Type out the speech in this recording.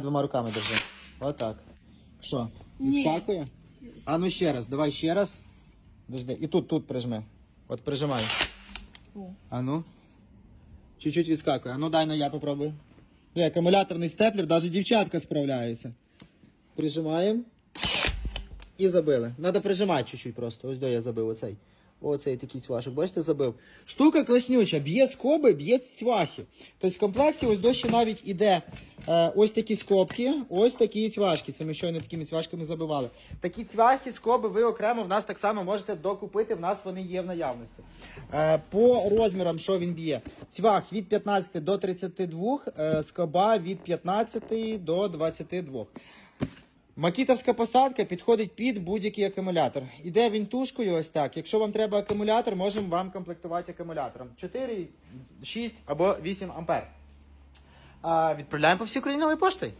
Двома руками держи. Отак. Що? Відскакує? А ну ще раз, давай ще раз. Дожди. І тут, тут прижми. От прижимай. А ну. Чуть-чуть відскакує. А ну дай на я попробую. Є, акумуляторний степлер, навіть дівчатка справляється. Прижимаємо. І забили. Надо прижимати чуть-чуть просто. Ось де я забив оцей. Оцей такий цвашок, бачите, забив. Штука класнюча, б'є скоби, б'є цвахи. Тобто в комплекті ось дощі навіть іде е, ось такі скобки, ось такі цвашки. Це ми щойно такими цвашками забивали. Такі цвяхи, скоби ви окремо в нас так само можете докупити, в нас вони є в наявності. Е, по розмірам, що він б'є? Цвях від 15 до 32, е, скоба від 15 до 22. Макітовська посадка підходить під будь-який акумулятор. Іде він тушкою ось так. Якщо вам треба акумулятор, можемо вам комплектувати акумулятором. 4, 6 або 8 ампер. Відправляємо по всій Україні новою поштою.